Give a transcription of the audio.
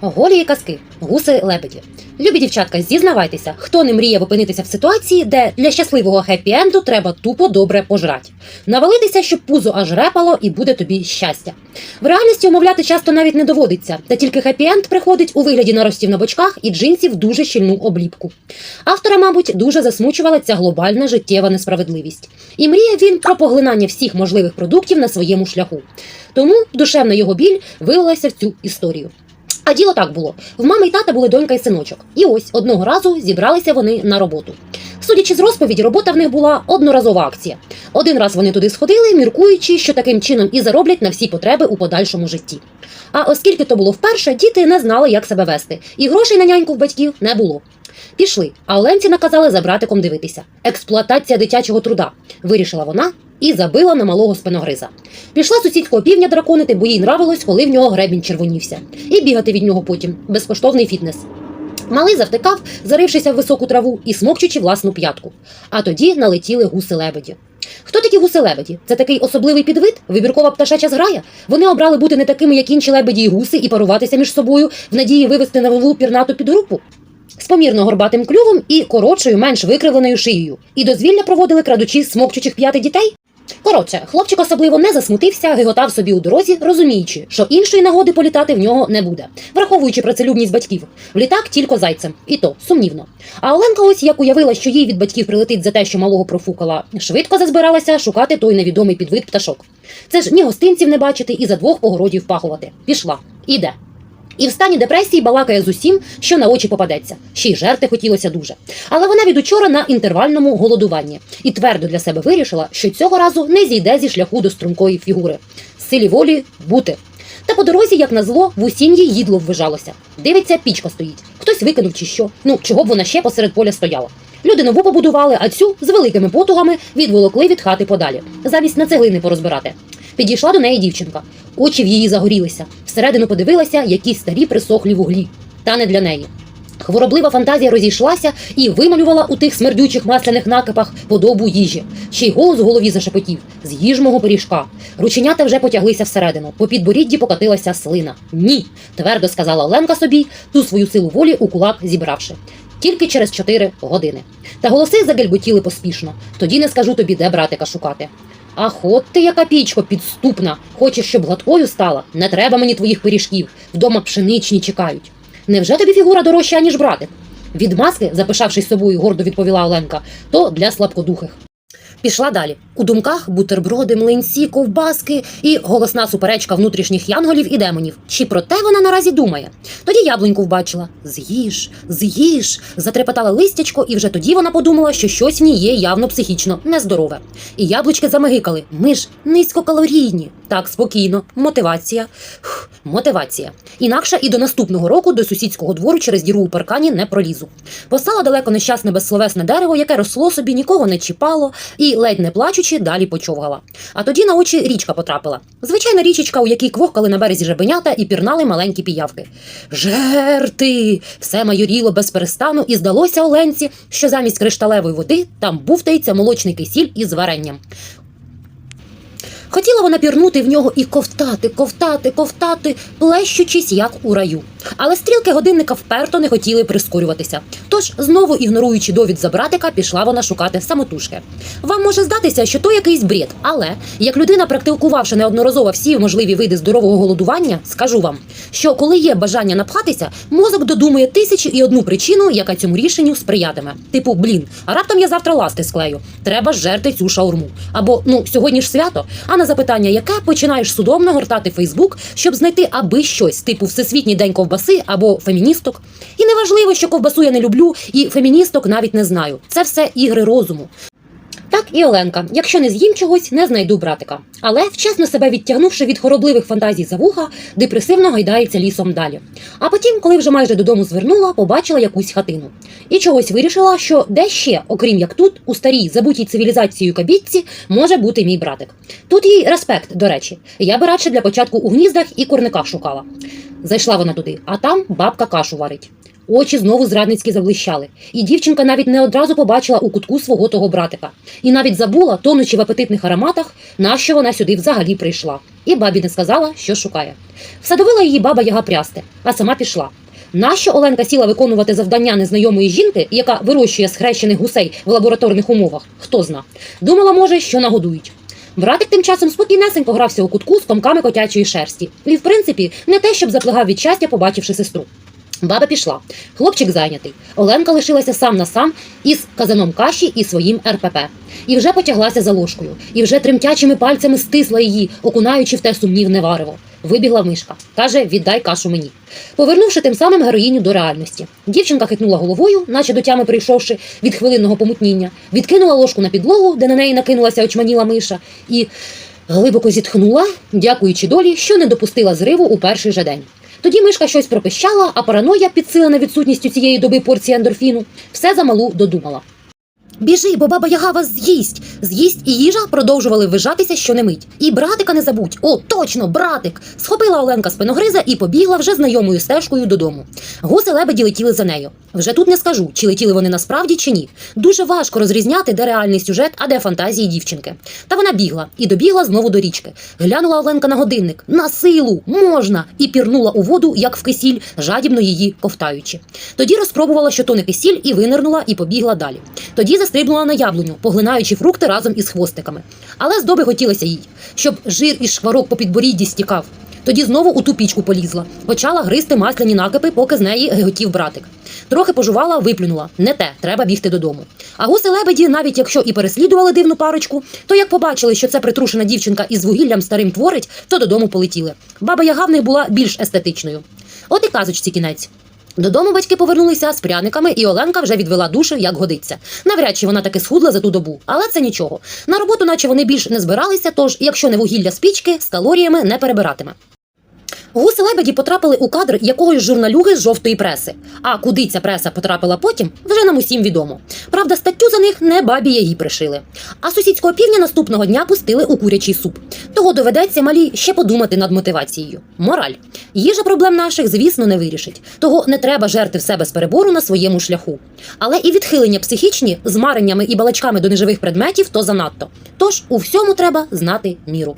Голії казки, гуси лебеді. Любі дівчатка, зізнавайтеся, хто не мріяв опинитися в ситуації, де для щасливого хеппі-енду треба тупо добре пожрати. Навалитися, щоб пузо аж репало, і буде тобі щастя. В реальності умовляти часто навіть не доводиться, та тільки хеппі-енд приходить у вигляді наростів на бочках і джинсів дуже щільну обліпку. Автора, мабуть, дуже засмучувала ця глобальна життєва несправедливість. І мріє він про поглинання всіх можливих продуктів на своєму шляху. Тому душевна його біль вилилася в цю історію. А діло так було: в мами й тата були донька і синочок. І ось одного разу зібралися вони на роботу. Судячи з розповіді, робота в них була одноразова акція. Один раз вони туди сходили, міркуючи, що таким чином і зароблять на всі потреби у подальшому житті. А оскільки то було вперше, діти не знали, як себе вести, і грошей на няньку в батьків не було. Пішли, а Оленці наказали за братиком дивитися. Експлуатація дитячого труда, вирішила вона і забила на малого спиногриза. Пішла сусідського півня драконити, бо їй нравилось, коли в нього гребінь червонівся, і бігати від нього потім безкоштовний фітнес. Малий завтикав, зарившися в високу траву і смокчучи власну п'ятку. А тоді налетіли гуси-лебеді. Хто такі гуси-лебеді? Це такий особливий підвид, вибіркова пташача зграя. Вони обрали бути не такими, як інші лебеді і гуси, і паруватися між собою в надії вивести на нову пірнату підгрупу. З помірно горбатим клювом і коротшою, менш викривленою шиєю. І дозвілля проводили крадучи смокчучих п'яти дітей. Коротше, хлопчик особливо не засмутився, гиготав собі у дорозі, розуміючи, що іншої нагоди політати в нього не буде, враховуючи працелюбність батьків. В літак тільки зайцем, і то сумнівно. А Оленка, ось як уявила, що їй від батьків прилетить за те, що малого профукала, швидко зазбиралася шукати той невідомий підвид пташок. Це ж ні гостинців не бачити і за двох погородів пахувати. Пішла, іде. І в стані депресії балакає з усім, що на очі попадеться. Ще й жерти хотілося дуже. Але вона від учора на інтервальному голодуванні і твердо для себе вирішила, що цього разу не зійде зі шляху до стрункої фігури. Силі волі бути. Та по дорозі, як назло, в усім їй їдло ввижалося. Дивиться, пічка стоїть. Хтось викинув чи що. Ну, чого б вона ще посеред поля стояла. Люди нову побудували, а цю з великими потугами відволокли від хати подалі. Замість на цеглини порозбирати. Підійшла до неї дівчинка. Очі в її загорілися. Всередину подивилася, які старі присохлі вуглі. Та не для неї. Хвороблива фантазія розійшлася і вималювала у тих смердючих масляних накипах подобу їжі. Ще й голос в голові зашепотів з'їж мого пиріжка. Рученята вже потяглися всередину. По підборідді покотилася слина. Ні, твердо сказала Оленка собі, ту свою силу волі у кулак зібравши. Тільки через чотири години. Та голоси загельботіли поспішно. Тоді не скажу тобі, де братика шукати. Ах, от ти яка пічко підступна. Хочеш, щоб гладкою стала? Не треба мені твоїх пиріжків. Вдома пшеничні чекають. Невже тобі фігура дорожча, ніж братик? Від маски, запишавшись собою, гордо відповіла Оленка, то для слабкодухих. Пішла далі. У думках бутерброди, млинці, ковбаски і голосна суперечка внутрішніх янголів і демонів. Чи про те вона наразі думає? Тоді яблуньку вбачила. З'їж, з'їж, затрепетала листячко, і вже тоді вона подумала, що щось в ній є явно психічно нездорове. І яблучки замигикали. Ми ж низькокалорійні. Так, спокійно, мотивація. Фух, мотивація. Інакше і до наступного року до сусідського двору через діру у паркані не пролізу. Постала далеко нещасне безсловесне дерево, яке росло собі, нікого не чіпало, ледь не плачучи, далі почовгала. А тоді на очі річка потрапила. Звичайна річечка, у якій квохкали на березі жебенята і пірнали маленькі піявки. Жерти! Все майоріло без перестану, і здалося Оленці, що замість кришталевої води там буфтається молочний кисіль із варенням. Хотіла вона пірнути в нього і ковтати, ковтати, ковтати, плещучись, як у раю. Але стрілки годинника вперто не хотіли прискорюватися. Тож, знову ігноруючи довід за братика, пішла вона шукати самотужки. Вам може здатися, що то якийсь бред, але як людина, практикувавши неодноразово всі можливі види здорового голодування, скажу вам, що коли є бажання напхатися, мозок додумує тисячі і одну причину, яка цьому рішенню сприятиме. Типу, блін, а раптом я завтра ласти склею. Треба жерти цю шаурму. Або ну сьогодні ж свято. А на запитання, яке починаєш судомно гортати Фейсбук, щоб знайти аби щось, типу Всесвітній день ковбаси або феміністок. І неважливо, що ковбасу я не люблю, і феміністок навіть не знаю. Це все ігри розуму. Так і Оленка, якщо не з'їм чогось, не знайду братика. Але вчасно себе відтягнувши від хоробливих фантазій за вуха, депресивно гайдається лісом далі. А потім, коли вже майже додому звернула, побачила якусь хатину. І чогось вирішила, що де ще, окрім як тут, у старій забутій цивілізацією кабітці, може бути мій братик. Тут їй респект, до речі. Я би радше для початку у гніздах і курниках шукала. Зайшла вона туди, а там бабка кашу варить. Очі знову зрадницьки заблищали, і дівчинка навіть не одразу побачила у кутку свого того братика, і навіть забула, тонучи в апетитних ароматах, нащо вона сюди взагалі прийшла. І бабі не сказала, що шукає. Всадовила її баба яга прясти, а сама пішла. Нащо Оленка сіла виконувати завдання незнайомої жінки, яка вирощує схрещених гусей в лабораторних умовах, хто зна. Думала, може, що нагодують. Братик тим часом спокійнесенько грався у кутку з комками котячої шерсті. І, в принципі, не те, щоб заплигав від щастя, побачивши сестру. Баба пішла. Хлопчик зайнятий. Оленка лишилася сам на сам із казаном каші і своїм РПП. І вже потяглася за ложкою, і вже тремтячими пальцями стисла її, окунаючи в те сумнівне варево. Вибігла мишка. Каже, віддай кашу мені. Повернувши тим самим героїню до реальності. Дівчинка хитнула головою, наче до тями прийшовши від хвилинного помутніння, відкинула ложку на підлогу, де на неї накинулася очманіла миша, і глибоко зітхнула, дякуючи долі, що не допустила зриву у перший же день. Тоді мишка щось пропищала, а параноя, підсилена відсутністю цієї доби порції ендорфіну, все замалу додумала. Біжи, бо баба Яга вас з'їсть. З'їсть і їжа продовжували вижатися щонемить. І братика не забудь. О, точно, братик! Схопила Оленка спиногриза і побігла вже знайомою стежкою додому. Гуси лебеді летіли за нею. Вже тут не скажу, чи летіли вони насправді, чи ні. Дуже важко розрізняти, де реальний сюжет, а де фантазії дівчинки. Та вона бігла і добігла знову до річки. Глянула Оленка на годинник. На силу! Можна! І пірнула у воду, як в кисіль, жадібно її ковтаючи. Тоді розпробувала, що то не кисіль, і винирнула і побігла далі. Тоді застрибнула на яблуню, поглинаючи фрукти разом із хвостиками. Але здоби хотілося їй, щоб жир із шкварок по підборідді стікав. Тоді знову у ту пічку полізла, почала гризти масляні накипи, поки з неї геготів братик. Трохи пожувала, виплюнула. Не те, треба бігти додому. А гуси лебеді, навіть якщо і переслідували дивну парочку, то як побачили, що це притрушена дівчинка із вугіллям старим творить, то додому полетіли. Баба Яга в них була більш естетичною. От і казочці кінець. Додому батьки повернулися з пряниками, і Оленка вже відвела душу, як годиться. Навряд чи вона таки схудла за ту добу, але це нічого. На роботу, наче вони більш не збиралися, тож, якщо не вугілля з пічки, з калоріями не перебиратиме. Гуси лебеді потрапили у кадр якоїсь журналюги з жовтої преси. А куди ця преса потрапила потім, вже нам усім відомо. Правда, статтю за них не бабі її пришили. А сусідського півня наступного дня пустили у курячий суп. Того доведеться малі ще подумати над мотивацією. Мораль. Їжа проблем наших, звісно, не вирішить. Того не треба жерти в себе з перебору на своєму шляху. Але і відхилення психічні з мареннями і балачками до неживих предметів то занадто. Тож у всьому треба знати міру.